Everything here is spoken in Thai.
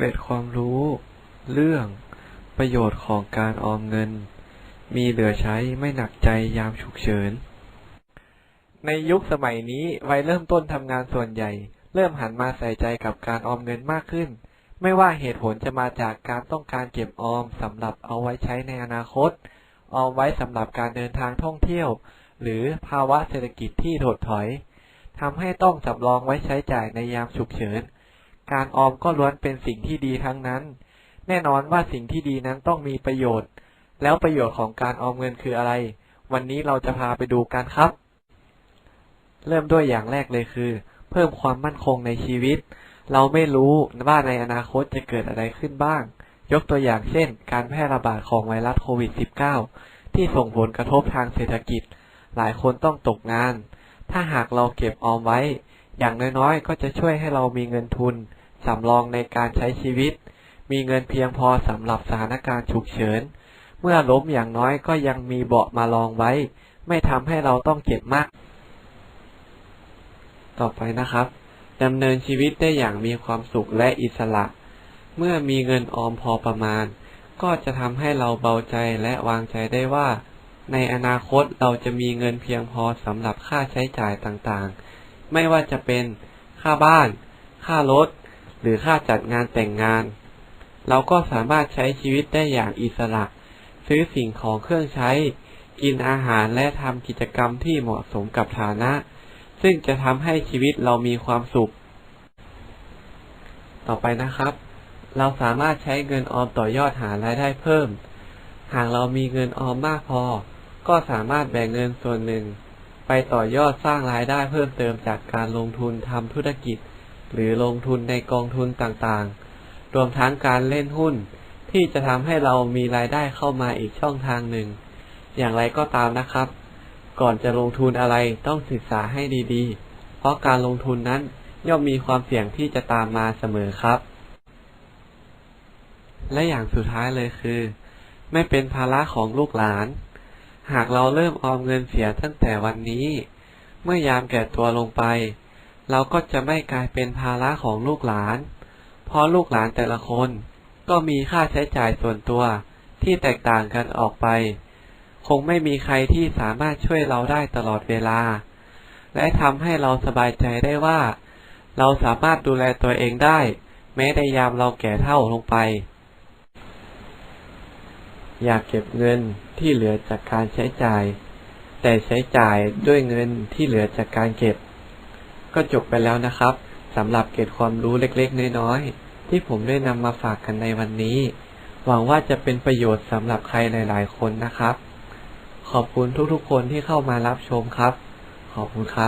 เกร็ดความรู้ เรื่อง ประโยชน์ของการออมเงิน มีเหลือใช้ไม่หนักใจยามฉุกเฉิน ในยุคสมัยนี้วัยเริ่มต้นทำงานส่วนใหญ่ เริ่มหันมาใส่ใจกับการออมเงินมากขึ้น ไม่ว่าเหตุผลจะมาจากการต้องการเก็บออมสำหรับเอาไว้ใช้ในอนาคต ออมไว้สำหรับการเดินทางท่องเที่ยว หรือภาวะเศรษฐกิจที่ถดถอยทำให้ต้องสำรองไว้ใช้จ่ายในยามฉุกเฉิน การออมก็ล้วนเป็นสิ่งที่ดีทั้งนั้น แน่นอนว่าสิ่งที่ดีนั้นต้องมีประโยชน์ แล้วประโยชน์ของการออมเงินคืออะไร วันนี้เราจะพาไปดูกันครับ เริ่มด้วยอย่างแรกเลยคือ เพิ่มความมั่นคงในชีวิต เราไม่รู้ว่าในอนาคตจะเกิดอะไรขึ้นบ้าง ยกตัวอย่างเช่น การแพร่ระบาดของไวรัสโควิด -19 ที่ส่งผลกระทบทางเศรษฐกิจ หลายคนต้องตกงาน ถ้าหากเราเก็บออมไว้อย่างน้อยๆ ก็จะช่วยให้เรามีเงินทุน สำรองในการใช้ชีวิต มีเงินเพียงพอสำหรับสถานการณ์ฉุกเฉิน เมื่อล้มอย่างน้อยก็ยังมีเบาะมารองไว้ ไม่ทำให้เราต้องเก็บมาก ต่อไปนะครับดำเนินชีวิตได้อย่างมีความสุขและอิสระ เมื่อมีเงินออมพอประมาณ ก็จะทำให้เราเบาใจและวางใจได้ว่า ในอนาคตเราจะมีเงินเพียงพอสำหรับค่าใช้จ่ายต่างๆ ไม่ว่าจะเป็นค่าบ้าน ค่ารถ หรือค่าจัดงานแต่งงาน เราก็สามารถใช้ชีวิตได้อย่างอิสระ ซื้อสิ่งของเครื่องใช้ กินอาหารและทำกิจกรรมที่เหมาะสมกับฐานะ ซึ่งจะทำให้ชีวิตเรามีความสุข ต่อไปนะครับ เราสามารถใช้เงินออมต่อยอดหารายได้เพิ่ม หากเรามีเงินออมมากพอ ก็สามารถแบ่งเงินส่วนหนึ่ง ไปต่อยอดสร้างรายได้เพิ่มเติมจากการลงทุนทำธุรกิจ หรือลงทุนในกองทุนต่างๆ รวมทั้งการเล่นหุ้น ที่จะทำให้เรามีรายได้เข้ามาอีกช่องทางหนึ่ง อย่างไรก็ตามนะครับ ก่อนจะลงทุนอะไรต้องศึกษาให้ดีๆ เพราะการลงทุนนั้นย่อมมีความเสี่ยงที่จะตามมาเสมอครับ และอย่างสุดท้ายเลยคือ ไม่เป็นภาระของลูกหลาน หากเราเริ่มออมเงินเสียตั้งแต่วันนี้ เมื่อยามแก่ตัวลงไป เราก็จะไม่กลายเป็นภาระของลูกหลาน เพราะลูกหลานแต่ละคนก็มีค่าใช้จ่ายส่วนตัวที่แตกต่างกันออกไป คงไม่มีใครที่สามารถช่วยเราได้ตลอดเวลา และทำให้เราสบายใจได้ว่า เราสามารถดูแลตัวเองได้ แม้ในยามเราแก่เท่าลงไป อยากเก็บเงินที่เหลือจากการใช้จ่าย แต่ใช้จ่ายด้วยเงินที่เหลือจากการเก็บ ก็จบไปแล้วนะครับสำหรับเกร็ดความรู้เล็กๆ น้อยๆ ที่ผมได้นำมาฝากกันในวันนี้ หวังว่าจะเป็นประโยชน์สำหรับใครหลายๆ คนนะครับ ขอบคุณทุกๆ คนที่เข้ามารับชมครับ ขอบคุณครับ